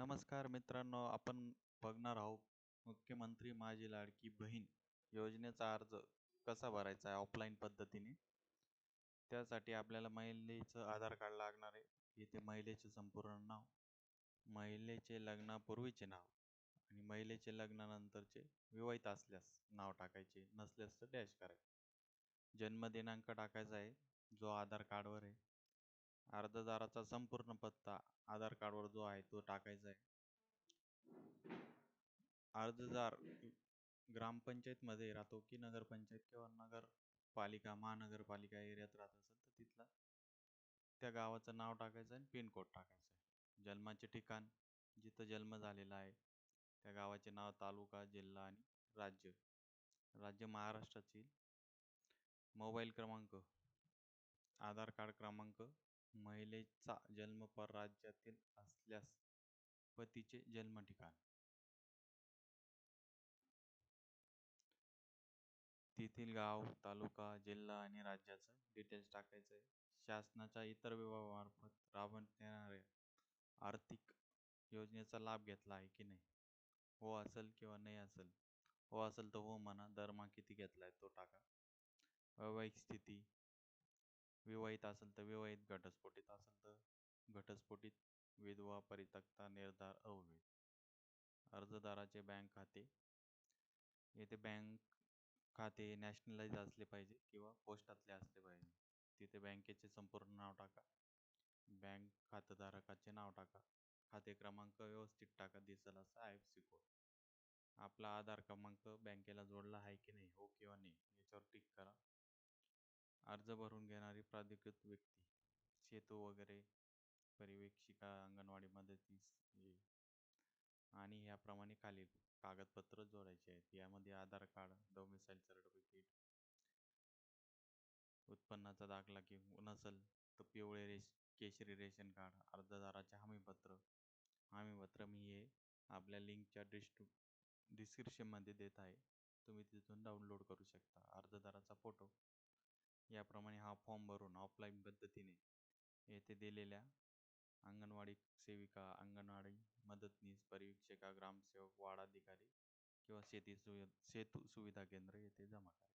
नमस्कार मित्रांनो आपण बघणार आहोत मुख्यमंत्री माझी लाडकी बहीण योजनेचा अर्ज कसा भरायचा आहे ऑफलाईन पद्धतीने? त्यासाठी आपल्याला महिलेचं आधार कार्ड लागणार आहे. इथे महिलेचे संपूर्ण नाव महिलेचे लग्नापूर्वीचे नाव आणि महिलेचे लग्नानंतरचे विवाहित असल्यास नाव टाकायचे नसल्यास तर डॅश करायचे. जन्मदिनांक टाकायचा आहे जो आधार कार्डवर आहे. अर्जदाराचा संपूर्ण पत्ता आधार कार्डवर जो आहे तो टाकायचा आहे. अर्जदार ग्रामपंचायतमध्ये राहतो की नगरपंचायत किंवा नगरपालिका महानगरपालिका एरियात राहत असेल तर तिथला त्या गावाचं नाव टाकायचं आणि पिनकोड टाकायचा आहे. जन्माचे ठिकाण जिथं जन्म झालेला आहे त्या गावाचे नाव तालुका जिल्हा आणि राज्य. राज्य महाराष्ट्रातील मोबाईल क्रमांक आधार कार्ड क्रमांक महिलेचा जन्म परराज्यातील असल्यास पतीचे जन्म ठिकाण. तेथील गाव तालुका जिल्हा आणि राज्याचं डिटेल्स टाकायचं आहे. शासनाच्या इतर विभागामार्फत राबवण्यात येणाऱ्या आर्थिक योजनेचा लाभ घेतला आहे की नाही? हो असेल किंवा नाही असेल? हो असेल तर हो म्हणा दरमहा किती घेतला आहे तो टाका. वैवाहिक स्थिती विवाहित असेल तर विवाहित घटस्फोटित असेल तर घटस्फोटित विधवा परित्यक्ता निर्धार अवैध. अर्जदाराचे बँक खाते. येथे बँक खाते नॅशनलाइज असले पाहिजे किंवा पोस्टातले असले पाहिजे. तिथे बँकेचे संपूर्ण नाव टाका. बँक खातेधारकाचे नाव टाका. खाते क्रमांक व्यवस्थित टाका दिसेल असा आय एफ सी कोड. आपला आधार क्रमांक बँकेला जोडला आहे की नाही हो किंवा नाही याच्यावर टिक करा. अर्ज भरून घेणारी प्राधिकृत व्यक्ती सेतू वगैरे पर्यवेक्षिका अंगणवाडी मदतीस हे. आणि ह्याप्रमाणे खालील कागदपत्र जोडायचे आहेत. यामध्ये आधार कार्ड डोमिसाईल सर्टिफिकेट उत्पन्नाचा दाखला किंवा नसेल तर पिवळे रेश केशरी रेशन कार्ड अर्जदाराचे हमीपत्र. हमीपत्र मी हे आपल्या लिंकच्या डिस्ट्रू डिस्क्रिप्शनमध्ये देत आहे. तुम्ही तिथून डाउनलोड करू शकता. अर्जदाराचा फोटो. याप्रमाणे हा फॉर्म भरून ऑफलाईन पद्धतीने येथे दिलेल्या अंगणवाडी सेविका अंगणवाडी मदतनीस परिवीक्षका ग्रामसेवक वाडाधिकारी किंवा शेती सुवि सेतू सुविधा केंद्र येथे जमा करा